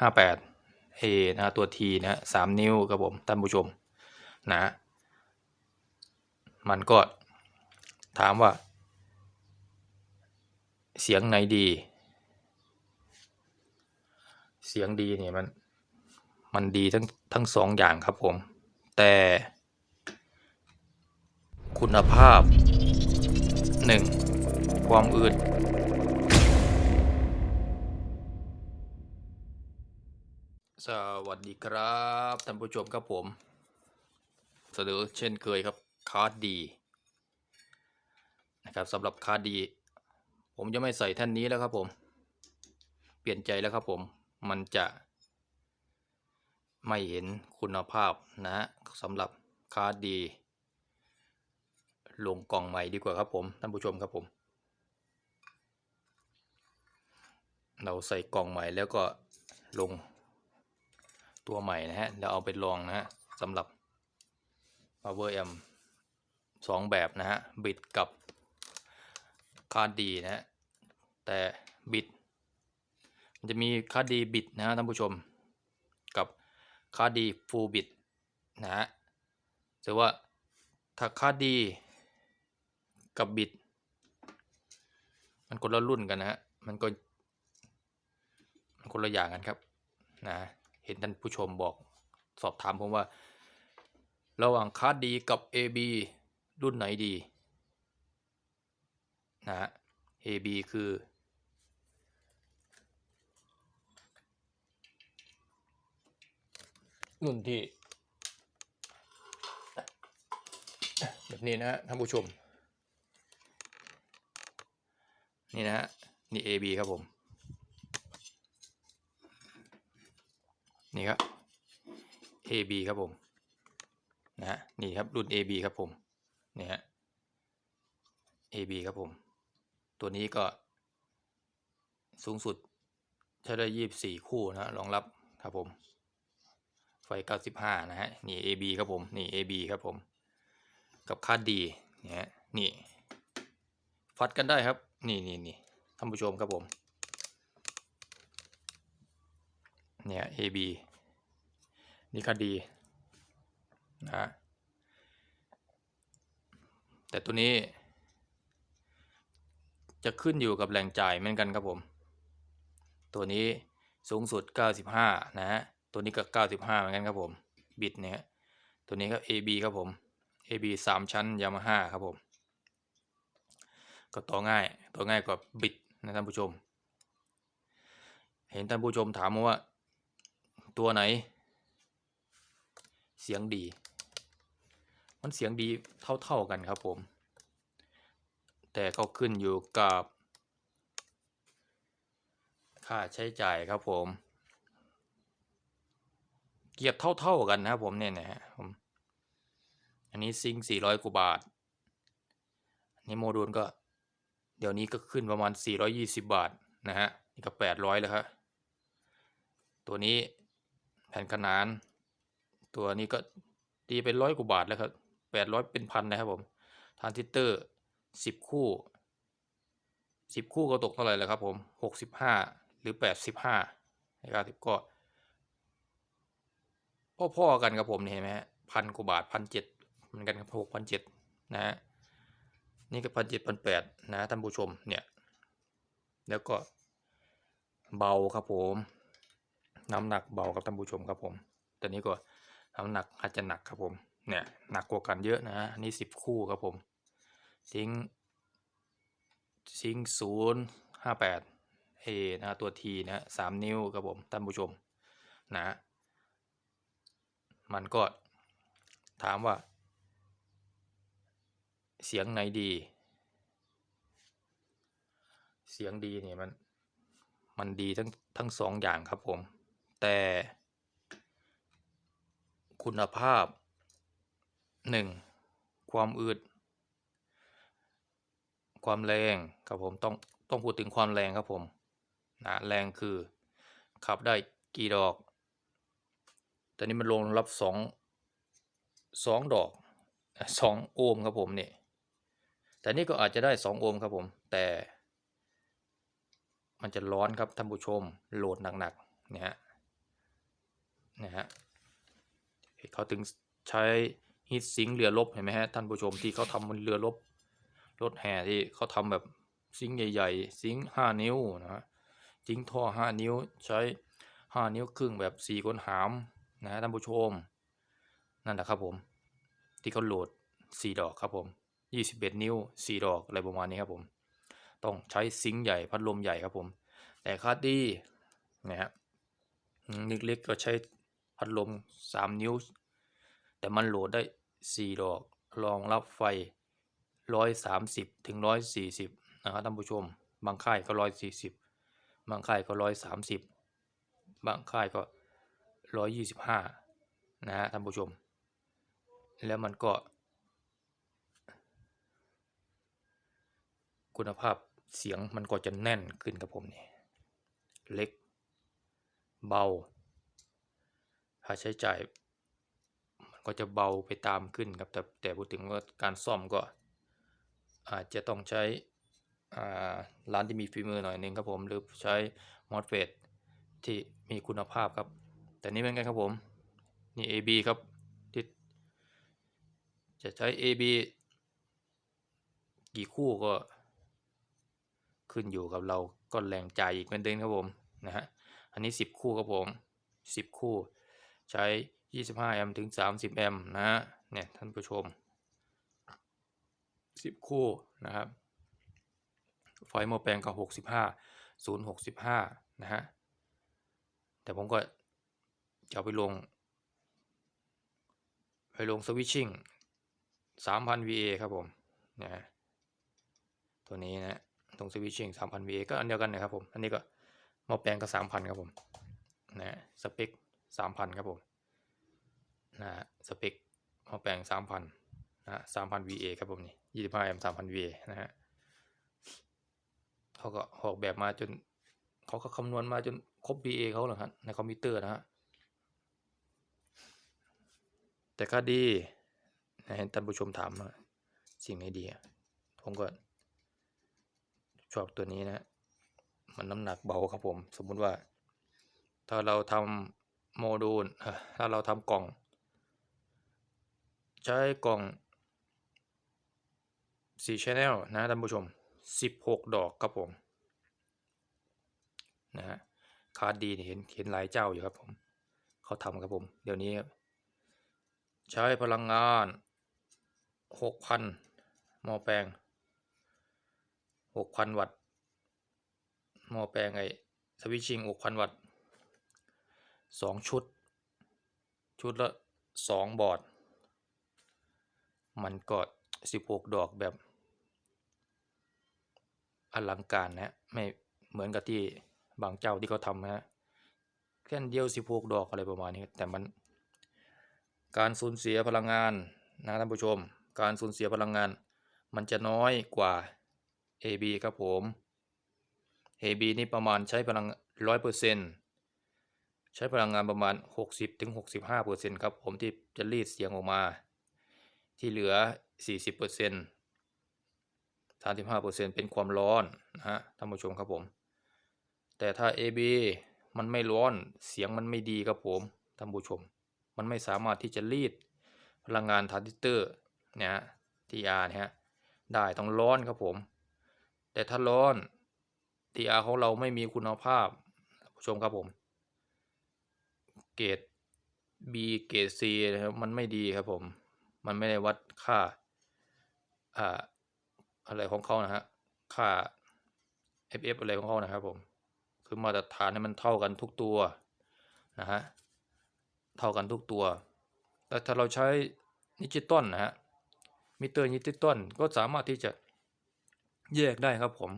ห้าแปดเอนะตัวทีนะฮะสามนิ้วครับผมท่านผู้ชมนะ มันก็ถามว่า เสียงไหนดี เสียงดีเนี่ยมันมันดีทั้งทั้งสองอย่างครับผม แต่คุณภาพหนึ่งความอืด สวัสดีครับท่านผู้ชมครับผมเสนอเช่นเคยครับคาร์ดดีนะครับสำหรับคาร์ดดี ผมจะไม่ใส่แท่นนี้แล้วครับผม เปลี่ยนใจแล้วครับผม มันจะ ไม่เห็นคุณภาพนะฮะสำหรับคาร์ดดี ลงกล่องใหม่ดีกว่าครับผมท่านผู้ชมครับผม เราใส่กล่องใหม่แล้วก็ลง ตัวใหม่นะฮะแล้วเอาไปลองนะฮะสำหรับ power amp สองแบบนะฮะบิดกับคาร์ดดีนะฮะแต่บิดมันจะมีคาร์ดดีบิดนะฮะท่านผู้ชม กับคาร์ดดีฟูลบิดนะฮะแต่ว่าถ้าคาร์ดดีกับบิด มันคนละรุ่นกันนะฮะมันก็มันคนละอย่างกันครับนะ ห็นท่านผู้ชมบอกสอบถามผมว่า ระหว่างคาร์ดดีกับ AB รุ่นไหนดีนะฮะ AB คือ รุ่นที่แบบนี้นะฮะท่านผู้ชม นี่นะฮะ นี่ AB ครับผม นี่ครับ AB ครับผมนะฮะนี่ครับรุ่น AB ครับผมนี่ฮะ AB ครับผม ตัวนี้ก็สูงสุดใช้ได้ยี่บสี่คู่นะรองรับครับผม ไฟ95นะฮะ นี่ AB ครับผม นี่ AB ครับผม กับคาดดีเนี่ยนี่ ฟัดกันได้ครับ นี่นี่นี่ท่านผู้ชมครับผม เนี่ย AB นี่คาดดีนะแต่ตัวนี้ จะขึ้นอยู่กับแรงจ่ายเหมือนกันครับผม ตัวนี้สูงสุด 95 นะฮะ ตัวนี้ก็ 95 เหมือนกันครับผม บิดเนี่ย ตัวนี้ก็ AB ครับผม AB 3 ชั้น Yamaha ครับผม ก็ต่อง่าย ต่อง่ายกว่าบิดนะท่านผู้ชม เห็นท่านผู้ชมถามมาว่า ตัวไหน เสียงดี มันเสียงดีเท่าๆกันครับผม แต่ก็ขึ้นอยู่กับ ค่าใช้จ่ายครับผม เกียบเท่าๆกันนะครับผมเนี่ยนะฮะผมอันนี้ซิงสี่ร้อยกว่าบาท อันนี้โมดูลก็ เดี๋ยวนี้ก็ขึ้นประมาณสี่ร้อยี่สิบาทนะฮะ นี่ก็แปดร้อยแล้วครับ ตัวนี้ แผ่นขนาน ตัวนี้ก็ตีเป็นร้อยกว่าบาทแล้วครับแปดร้อยเป็นพันนะครับผมทานซิเตอร์สิบคู่สิบคู่ก็ตกเท่าไหร่แล้วครับผมหกสิบห้าหรือแปดสิบห้าในะครับก็พ่อๆกันครับผมเห็นไหมฮะพันกว่าบาทพันเจ็ดเหมือนกันครับหกพันเจ็ดนะฮะนี่ก็พันเจ็ดพันแปดนะท่านผู้ชมเนี่ย แล้วก็เบาครับผม น้ำหนักเบาครับท่านผู้ชมครับผมต่นี้ก็น้ำหนักอาจจะหนักครับผมเนี่ยหนักกว่ากันเยอะนะฮะนี่สิบคู่ครับผมซิงซิงศูนย์ห้าแปดเอนะตัวทีนะฮะสามนิ้วครับผมท่านผู้ชมนะมันก็ถามว่า เสียงไหนดี เสียงดีเนี่ยมัน มันดีทั้งทั้งสองอย่างครับผม แต่คุณภาพหนึ่งความอืด ความแรงครับผมต้องต้องพูดถึงความแรงครับผมนะแรงคือขับได้กี่ดอก แต่นี้มันลงรับสองสองดอกสองโอห์มครับผมเนี่ยแต่นี่ก็อาจจะได้สองโอห์มครับผม แต่ มันจะร้อนครับท่านผู้ชมโหลดหนักๆเนี่ย นะฮะเขาถึงใช้ฮีทซิงเรือรบเห็นไหมฮะท่านผู้ชมที่เขาทำบนเรือรบรถแห่ที่เขาทำแบบซิงใหญ่ๆ ซิงห้านิ้วนะฮะซิงท่อห้านิ้วใช้ห้านิ้วครึ่งแบบสี่คนหามนะฮะท่านผู้ชม นั่นแหละครับผม ที่เขาโหลดสี่ดอกครับผมยี่สิบเอ็ดนิ้วสี่ดอกอะไรประมาณนี้ครับผม ต้องใช้ซิงใหญ่พัดลมใหญ่ครับผม แต่คาดดีนะฮะเล็กๆก็ใช้ พัดลมสามนิ้ว แต่มันโหลดได้สี่ดอก รองรับไฟร้อยสามสิบถึงร้อยสี่สิบนะครับท่านผู้ชม บางค่ายก็ร้อยสี่สิบบางค่ายก็ร้อยสามสิบบางค่ายก็ร้อยยี่สิบห้านะฮะท่านผู้ชม แล้วมันก็ คุณภาพเสียงมันก็จะแน่นขึ้นครับผมนี่ เล็ก เบาาใช้จ่ายมันก็จะเบาไปตามขึ้นครับ แต่แต่พูดถึงว่าการซ่อมก็อาจจะต้องใช้ร้านที่มีฝีมือหน่อยหนึงครับผมหรือใช้มอสเฟตที่มีคุณภาพครับ แต่นี่เป็นไงครับผมนี่ AB ครับที่จะใช้ AB กี่คู่ก็ขึ้นอยู่กับเราก็แรงใจอีกเหมือนเดิมครับผมนะฮะอันนี้ 10 คู่ครับผม 10 คู่ ใช้ 25 แอมป์ถึง 30 แอมป์นะฮะเนี่ยท่านผู้ชม 10 คู่นะครับไฟหม้อแปลงก็ 65 0 65 นะฮะ แต่ผมก็จะเอาไปลง ไปลงสวิตชิ่ง3,000 VA ครับผมนะฮะตัวนี้นะตรงสวิตชิ่ง3,000 VA ก็อันเดียวกันนะครับผม อันนี้ก็หม้อแปลงก็ 3,000 ครับผมนะสเปค 3,000ครับผมนะฮะสเปคหม้อแปลง3,000นนะฮะ3,000 VA ครับผมนี่25แอมป์3,000 VA นะฮะเขาก็ออกแบบมาจนเขาก็คำนวณมาจนครบ VA เขาแล้วครับในคอมพิวเตอร์นะฮะแต่ก็ดีนะเห็นท่านผู้ชมถามสิ่งไหนดีผมก็ชอบตัวนี้นะ มันน้ำหนักเบาครับผม สมมุติว่า ถ้าเราทำ โมดูลถ้าเราทำกล่อง ใช้กล่อง4 channel นะท่านผู้ชม 16 ดอกครับผมนะฮะคาร์ดดีนี่เห็นเห็นหลายเจ้าอยู่ครับผมเขาทำครับผม เดี๋ยวนี้ครับใช้พลังงาน 6,000 หม้อแปลง 6,000 วัตต์ หม้อแปลงไอสวิตชิ่ง 6,000 วัตต์ 2ชุด ชุดละ2บอร์ด มันก็16ดอกแบบ อลังการนะไม่เหมือนกับที่บางเจ้าที่เขาทำนะแค่เดียว16ดอกอะไรประมาณนี้ แต่มันการสูญเสียพลังงานนะท่านผู้ชม การสูญเสียพลังงาน มันจะน้อยกว่า AB ครับผม AB นี่ประมาณใช้พลังร้อยเปอร์เซ็น ใช้พลังงานประมาณ 60ถึง65เปอร์เซ็นครับผมที่จะรีดเสียงออกมา ที่เหลือ 40เปอร์เซ็น35เปอร์เซ็นเป็นความร้อนนะฮะท่านผู้ชมครับผม แต่ถ้า AB มันไม่ร้อนเสียงมันไม่ดีครับผมท่านผู้ชม มันไม่สามารถที่จะรีดพลังงานทรานซิสเตอร์เนี่ยฮะ TR เนี่ยฮะได้ต้องร้อนครับผม แต่ถ้าร้อน TR ของเราไม่มีคุณภาพผู้ชมครับผม เกรด B เกรด C นะครับมันไม่ดีครับผม มันไม่ได้วัดค่าอ่าอะไรของเขานะฮะค่า FF อะไรของเขานะครับผมคือมาตรฐานให้มันเท่ากันทุกตัวนะฮะเท่ากันทุกตัว แต่ถ้าเราใช้ดิจิตอลนะฮะมิเตอร์ดิจิตอลก็สามารถที่จะแยกได้ครับผม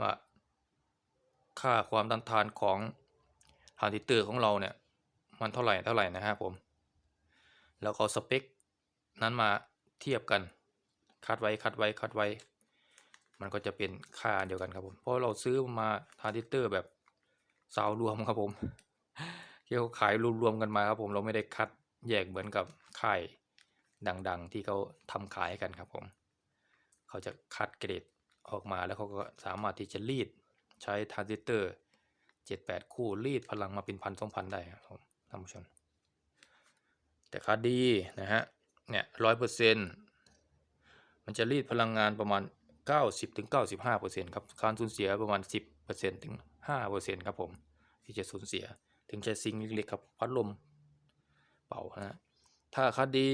ว่าค่าความต้านทานของ ทรานซิสเตอร์ของเราเนี่ย มันเท่าไหร่เท่าไหร่นะครับผม แล้วก็สเปค นั้นมาเทียบกัน คัดไว้คัดไว้คัดไว้ มันก็จะเป็นค่าเดียวกันครับผม เพราะเราซื้อมาทรานซิสเตอร์แบบสาวรวมครับผมที่เขาขายรวมๆกันมาครับผมเราไม่ได้คัดแยกเหมือนกับค่ายดังๆ ที่เขาทำขายกันครับผม เขาจะคัดเกรดออกมาแล้วเขาก็สามารถที่จะรีดใช้ทรานซิสเตอร์ เจ็ดแปดคู่รีดพลังมาเป็นพันสองพันได้ครับผมท่านผู้ชม แต่ค่าดีนะฮะ เนี่ยร้อยเปอร์เซ็นต์มันจะรีดพลังงานประมาณเก้าสิบถึงเก้าสิบห้าเปอร์เซ็นต์ครับ การสูญเสียประมาณสิบเปอร์เซ็นต์ถึงห้าเปอร์เซ็นต์ครับผม ที่จะสูญเสีย ถึงจะซิงเล็กๆครับพัดลมเป่านะฮะถ้าค่าดี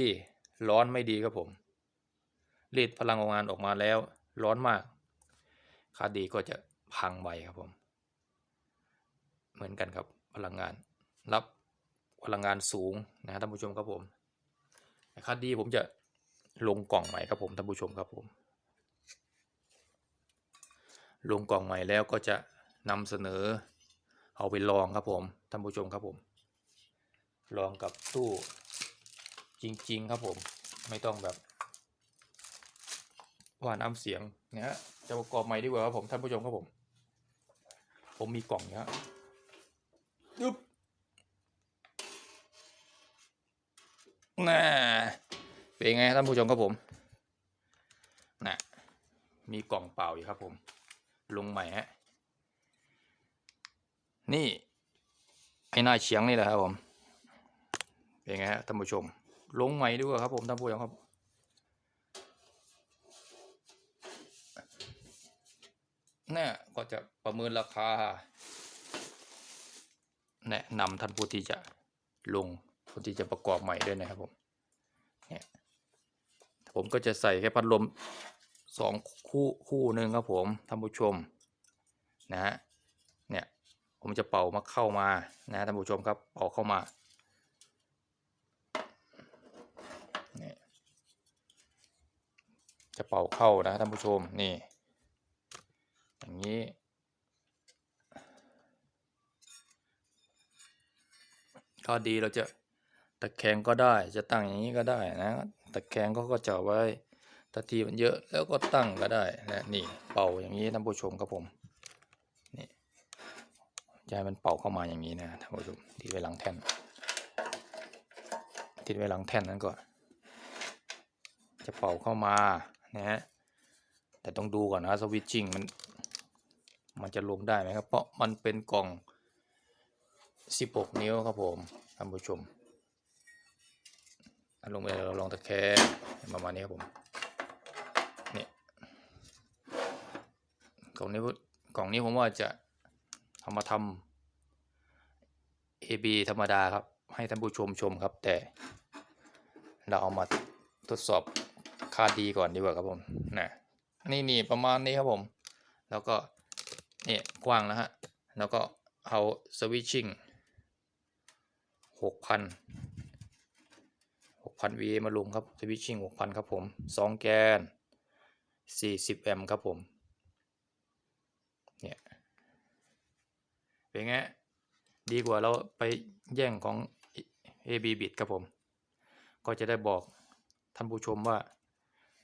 ร้อนไม่ดีครับผม รีดพลังงานออกมาแล้ว ร้อนมากค่าดีก็จะพังไวครับผม เหมือนกันครับพลังงาน รับพลังงานสูงนะท่านผู้ชมครับผมคาดีผมจะลงกล่องใหม่ครับผมท่านผู้ชมครับผม ลงกล่องใหม่แล้วก็จะนำเสนอเอาไปลองครับผมท่านผู้ชมครับผม ลองกับตู้จริง ๆ ครับผมไม่ต้องแบบว่าน้ำเสียงนะฮะจะประกอบใหม่ดีกว่าครับผมท่านผู้ชมครับผม ผมมีกล่องเนี้ย ยึบน่าเป็นไงท่านผู้ชมครับผมน่ะมีกล่องเปล่าอยู่ครับผม ลงใหม่ฮะ นี่ไอ้หน้าเฉียงนี่แหละครับผม เป็นไงฮะท่านผู้ชม ลงใหม่ดีกว่าครับผมท่านผู้ชมครับนี่ก็จะประเมินราคา แนะนำท่านผู้ที่จะลงผู้ที่จะประกอบใหม่ด้วยนะครับผมเนี่ยผมก็จะใส่แค่พัดลมสองคู่คู่หนึ่งครับผมท่านผู้ชมนะฮะเนี่ยผมจะเป่ามาเข้ามานะท่านผู้ชมครับเป่าเข้ามาเนี่ยจะเป่าเข้านะท่านผู้ชมนี่อย่างนี้ ก็ดีเราจะตะแคงก็ได้จะตั้งอย่างนี้ก็ได้นะ ตะแคงก็ก็จะไว้ถ้าทีมันเยอะแล้วก็ตั้งก็ได้นะนี่เป่าอย่างนี้ท่านผู้ชมครับผมนี่จะให้มันเป่าเข้ามาอย่างนี้นะท่านผู้ชมที่ไว้หลังแท่นติดไว้หลังแท่นนั้นก็จะเป่าเข้ามานะฮะแต่ต้องดูก่อนนะสวิตชิ่งมันมันจะลงได้ไหมครับ เพราะมันเป็นกล่อง 16นิ้วครับผมท่านผู้ชมอะลงไปเราลองตะแคงประมาณนี้ครับผมนี่กล่องนี้กล่องนี้ผมว่าจะเอามาทำ AB ธรรมดาครับ ให้ท่านผู้ชมชมครับ แต่เราเอามาทดสอบค่าดีก่อนดีกว่าครับผมนะนี่นี่ประมาณนี้ครับผม แล้วก็นี่กว้างแล้วฮะ แล้วก็เอาสวิตชิ่ง หกพันหกพัน VA มาลงครับสวิตชิ่งหกพันครับผมสองแกนสี่สิบแอมป์ครับผม เนี่ย เป็นไง ดีกว่าเราไปแย่งของ AB bit ครับผม ก็จะได้บอกท่านผู้ชมว่า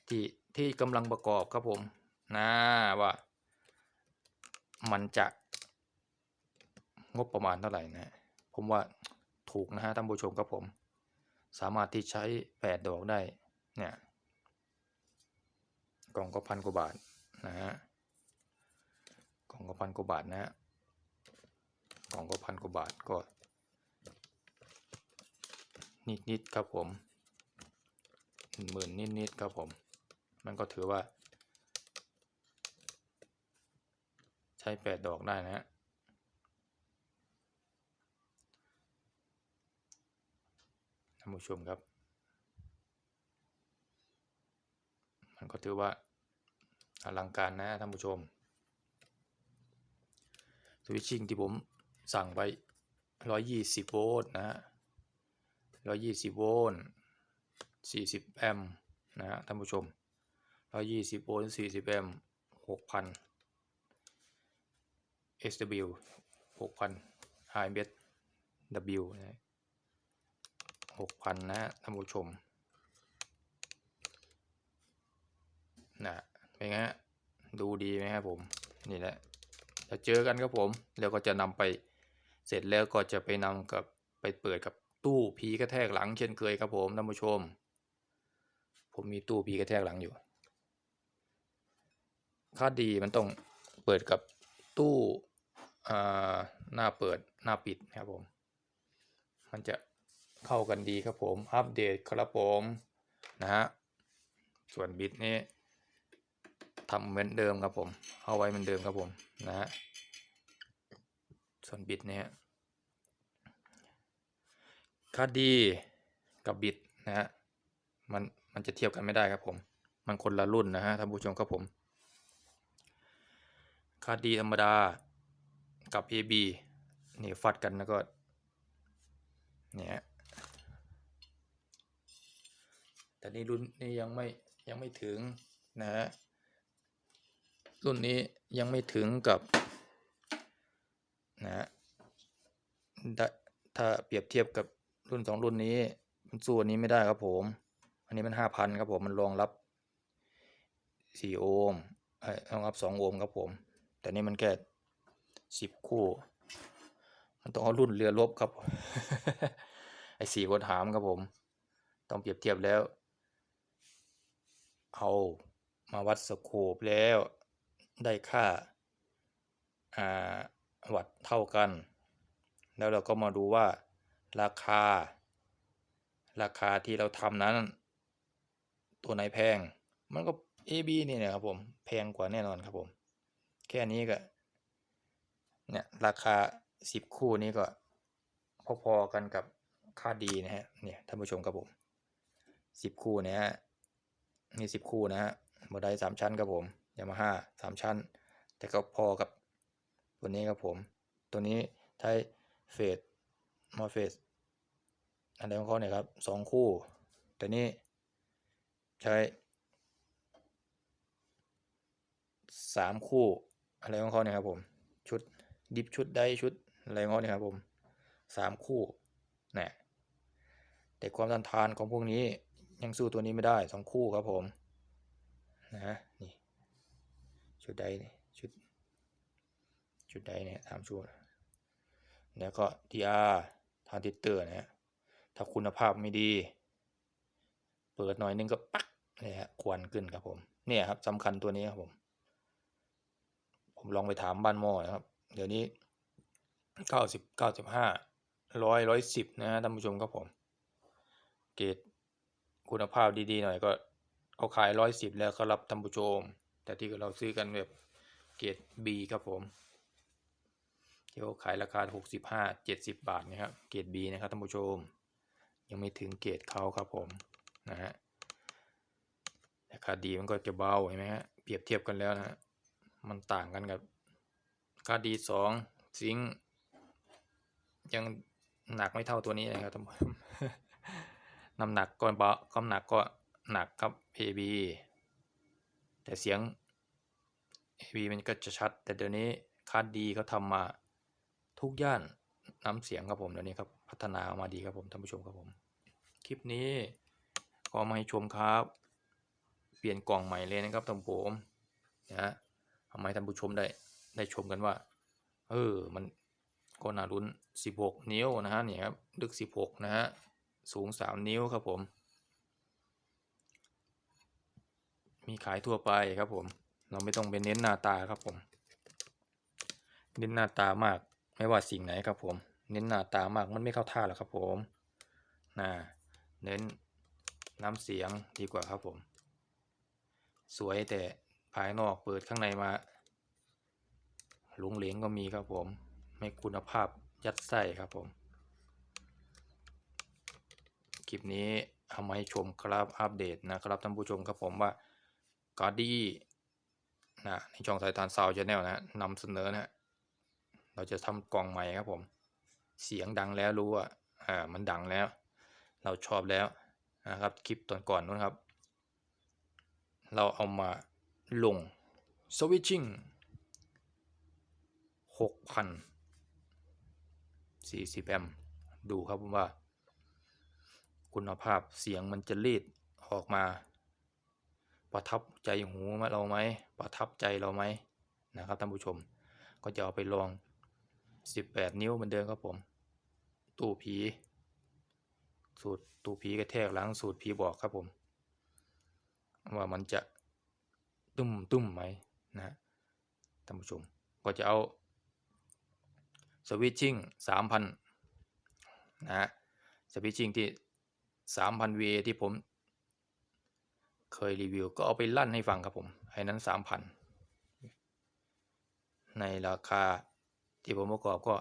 ที่ที่กำลังประกอบครับผมนะว่ามันจะงบประมาณเท่าไหร่นะ ผมว่า ถูกนะฮะท่านผู้ชมครับผม สามารถที่ใช้แปดดอกได้เนี่ยกล่องก็พันกว่าบาทนะฮะกล่องก็พันกว่าบาทนะฮะกล่องก็พันกว่าบาทก็ นิดนิดครับผมหมื่นนิดนิดครับผม มันก็ถือว่า ใช้แปดดอกได้นะฮะานผู้ชมครับ มันก็ถือว่าอลังการนะท่านผู้ชมสวิตชิ่งที่ผมสั่งไป 120 โวลต์นะฮะ 120 โวลต์ 40 แอมป์นะฮะท่านผู้ชม 120 โวลต์ 40 แอมป์ 6,000 SW 6,000 HMS W นะ 6,000นะฮะท่านผู้ชมนะเป็นไงดูดีไหมครับผม นี่แหละจะเจอกันครับผม แล้วก็จะนำไปเสร็จแล้วก็จะไปนำกับไปเปิดกับตู้ผีกระแทกหลังเช่นเคยครับผมท่านผู้ชม ผมมีตู้ผีกระแทกหลังอยู่ค่าดีมันต้องเปิดกับตู้อ่าหน้าเปิดหน้าปิดนะครับผม มันจะ เข้ากันดีครับผม อัปเดตครับผมนะฮะ ส่วนบิตนี้ทำเหมือนเดิมครับผม เอาไว้เหมือนเดิมครับผมนะฮะ ส่วนบิตเนี่ยค่าดีกับบิตนะฮะ มันมันจะเทียบกันไม่ได้ครับผม มันคนละรุ่นนะฮะท่านผู้ชมครับผมคาดีธรรมดากับ AB นี่ฟัดกันแล้วก็เนี่ย แต่นี่รุ่นนี้ยังไม่ยังไม่ถึงนะฮะรุ่นนี้ยังไม่ถึงกับนะฮะถ้าเปรียบเทียบกับรุ่นสองรุ่นนี้มันสู้อันนี้ไม่ได้ครับผม อันนี้มันห้าพันครับผมมันรองรับสี่โอห์มรองรับสองโอห์มครับผม แต่นี่มันแค่สิบคู่ มันต้องเอารุ่นเรือรบครับ ไอ้สี่คนหามครับผม ต้องเปรียบเทียบแล้ว เอามาวัดสโคปแล้วได้ค่าอ่าวัตต์เท่ากัน แล้วเราก็มาดูว่าราคา ราคาที่เราทำนั้น ตัวไหนแพง มันก็ AB นี่นะครับผม แพงกว่าแน่นอนครับผม แค่นี้ก็เนี่ยราคาสิบคู่นี้ก็พอๆกันกับค่าดีนะฮะเนี่ยท่านผู้ชมครับผมสิบคู่เนี่ยฮะ นี่สิบคู่นะฮะบอไดสามชั้นครับผมยามาฮ่าสามชั้น แต่ก็พอกับตัวนี้ครับผม ตัวนี้ใช้เฟสมอเฟสอะไรของเขาเนี่ยครับสองคู่ แต่นี่ใช้สามคู่อะไรของเขาเนี่ยครับผม ชุดดิฟชุดได้ชุดอะไรของเขาเนี่ยครับผมสามคู่นะแต่ความต้านทานของพวกนี้ ยังสู้ตัวนี้ไม่ได้สองคู่ครับผมนะนี่ชุดใดนี่ชุดชุดใดเนี่ยสามชุดแล้วก็ DR ทานติเตอร์นะฮะถ้าคุณภาพไม่ดี เปิดหน่อยนึงก็ปักเนี่ยฮะควนขึ้นครับผมเนี่ยครับสำคัญตัวนี้ครับผม ผมลองไปถามบ้านหม้อนะครับ เดี๋ยวนี้เก้าสิบเก้าสิบห้าร้อยร้อยสิบนะฮะท่านผู้ชมครับผม เกรด คุณภาพดีๆหน่อยก็เขาขายร้อยสิบแล้วก็รับท่านผู้ชม แต่ที่เราซื้อกันแบบเกรด B ครับผมที่เขาขายราคาหกสิบห้าเจ็ดสิบบาทนะครับ เกรด B นะครับท่านผู้ชม ยังไม่ถึงเกรดเขาครับผมนะฮะราคาดีมันก็จะเบาเห็นไหมฮะเปรียบเทียบกันแล้วนะฮะมันต่างกันกับค่าดีสองซิงยังหนักไม่เท่าตัวนี้นะครับท่านผู้ชม น้ำหนักก็เบาน้ำหนักก็หนักครับ AB แต่เสียง AB มันก็จะชัด แต่เดี๋ยวนี้คาดดีเขาทำมาทุกย่านน้ำเสียงครับผมเดี๋ยวนี้ครับพัฒนาออกมาดีครับผมท่านผู้ชมครับผม คลิปนี้ก็มาให้ชมครับ เปลี่ยนกล่องใหม่เลยนะครับท่านผมนะทำให้ท่านผู้ชมได้ได้ชมกันว่า เออ มันก็น่ารุ้น 16 นิ้วนะฮะเนี่ยครับลึก 16 นะฮะ สูง 3 นิ้วครับผม มีขายทั่วไปครับผม เราไม่ต้องไปเน้นหน้าตาครับผม เน้นหน้าตามากไม่ว่าสิ่งไหนครับผม เน้นหน้าตามากมันไม่เข้าท่าหรอกครับผมนะเน้นน้ำเสียงดีกว่าครับผม สวยแต่ภายนอกเปิดข้างในมาหลงเหลงก็มีครับผม ไม่คุณภาพยัดไส้ครับผม คลิปนี้เอามาให้ชมครับอัปเดตนะครับท่านผู้ชมครับผมว่ากาดีนะในช่องสายทานซาวชาแนลนะนำเสนอนะเราจะทำกล่องใหม่ครับผม เสียงดังแล้วรู้ว่าอ่ามันดังแล้ว เราชอบแล้วนะครับคลิปตอนก่อนนู้นครับ เราเอามาลง switching หกพันสี่สิบแอมดูครับว่า คุณภาพเสียงมันจะรีดออกมา ประทับใจหูเราไหมประทับใจเราไหมนะครับท่านผู้ชม ก็จะเอาไปลอง 18 นิ้วเหมือนเดิมครับผม ตู้ผี สูตรตู้ผีกระแทกหลังสูตรผีบอกครับผม ว่ามันจะตุ้มตุ้มไหมนะท่านผู้ชมก็จะเอาสวิตชิ่งสามพันนะสวิตชิ่งที่ สามพัน VA ที่ผม เคยรีวิวก็เอาไปลั่นให้ฟังครับผม ไอ้นั้นสามพันในราคาที่ผมประกอบก็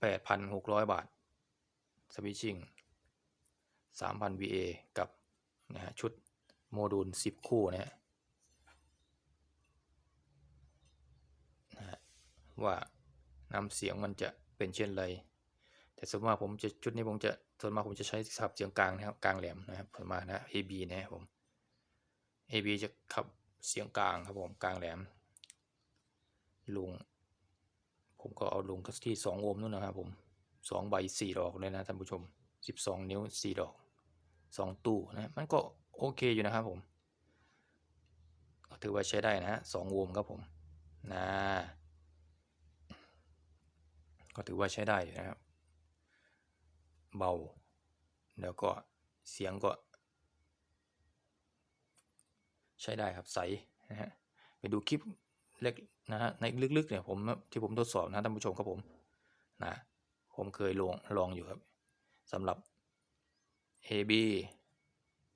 แปดพันหกร้อยบาท สวิตชิ่งสามพัน VA กับนะฮะชุดโมดูลสิบคู่นะฮะนะฮะว่าน้ำเสียงมันจะเป็นเช่นไร แต่ส่วนมากผมจะชุดนี้ผมจะส่วนมากผมจะใช้สับเสียงกลางนะครับกลางแหลมนะครับส่วนมากนะ AB นะครับผม AB จะขับเสียงกลางครับผมกลางแหลม ลุง ผมก็เอาลุงที่สองโอห์มนู่นนะครับผมสองใบสี่ดอกเลยนะท่านผู้ชมสิบสองนิ้วสี่ดอกสองตู้นะมันก็โอเคอยู่นะครับผมก็ถือว่าใช้ได้นะฮะสองโอห์มครับผมนะก็ถือว่าใช้ได้อยู่นะครับ เบา แล้วก็เสียงก็ ใช้ได้ครับใสนะฮะไปดูคลิปเล็กนะฮะในลึกๆเนี่ยผมที่ผมทดสอบนะท่านผู้ชมครับผมนะผมเคยลองลองอยู่ครับสำหรับ AB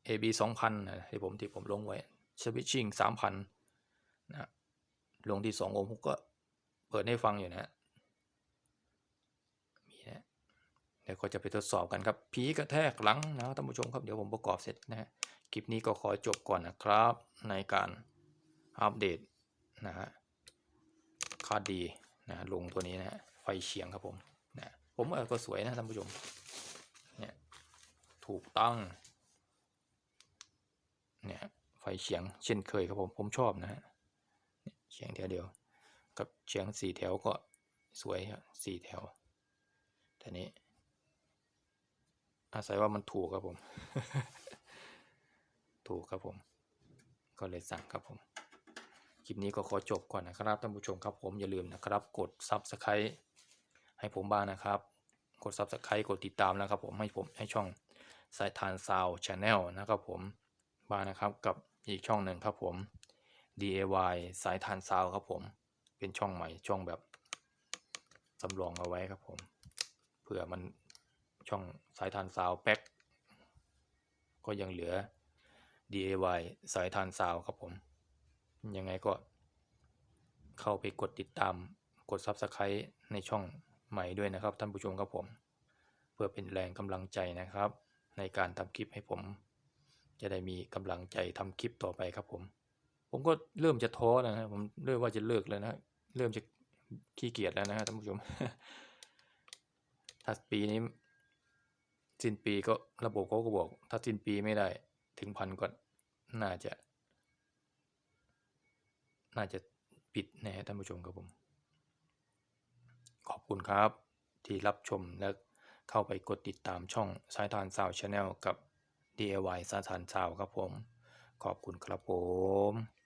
AB 2000นะที่ผมที่ผมลงไว้ Switching 3000นะลงที่ 2 โอห์มผมก็เปิดให้ฟังอยู่นะฮะมีนะ เดี๋ยวก็จะไปทดสอบกันครับผีกระแทกหลังนะท่านผู้ชมครับเดี๋ยวผมประกอบเสร็จนะฮะคลิปนี้ก็ขอจบก่อนนะครับ ในการอัปเดตนะฮะคาดดีนะลงตัวนี้นะฮะไฟเฉียงครับผมนะผมว่าก็สวยนะท่านผู้ชมเนี่ยถูกตั้งเนี่ยไฟเฉียงเช่นเคยครับผมผมชอบนะฮะเนี่ยเฉียงแถวเดียว กับเฉียงสี่แถวก็สวยครับสี่แถวแต่นี้ อาศัยว่ามันถูกครับผม ถูกครับผม ก็เลยสั่งครับผม คลิปนี้ก็ขอจบก่อนนะครับท่านผู้ชมครับผมอย่าลืมนะครับ กด Subscribe ให้ผมบ้างนะครับ กด Subscribe กดติดตามนะครับ ผมให้ผมให้ช่องสายทานซาวชาแนลนะครับผมบ้างนะครับกับอีกช่องหนึ่งครับผม DIY สายทานซาวครับผม เป็นช่องใหม่ช่องแบบสำรองเอาไว้ครับผม เผื่อมัน ช่องสายทานซาวแป๊กก็ยังเหลือ DIY สายทานซาวครับผม ยังไงก็เข้าไปกดติดตามกด Subscribe ในช่องใหม่ด้วยนะครับ ท่านผู้ชมครับผม เพื่อเป็นแรงกำลังใจนะครับ ในการทำคลิปให้ผม จะได้มีกำลังใจทำคลิปต่อไปครับผม ผมก็เริ่มจะท้อนะฮะผมเริ่มว่าจะเลิกแล้วนะเริ่มจะขี้เกียจแล้วนะฮะท่านผู้ชมถ้าปีนี้ สิ้นปีก็ระบบเขาก็บอก ถ้าสิ้นปีไม่ได้ ถึงพันก็น่าจะ น่าจะปิดนะฮะท่านผู้ชมครับผม ขอบคุณครับ ที่รับชมและเข้าไปกดติดตามช่องสายทานซาวชาแนลกับ DIY สายทานซาวครับผม ขอบคุณครับผม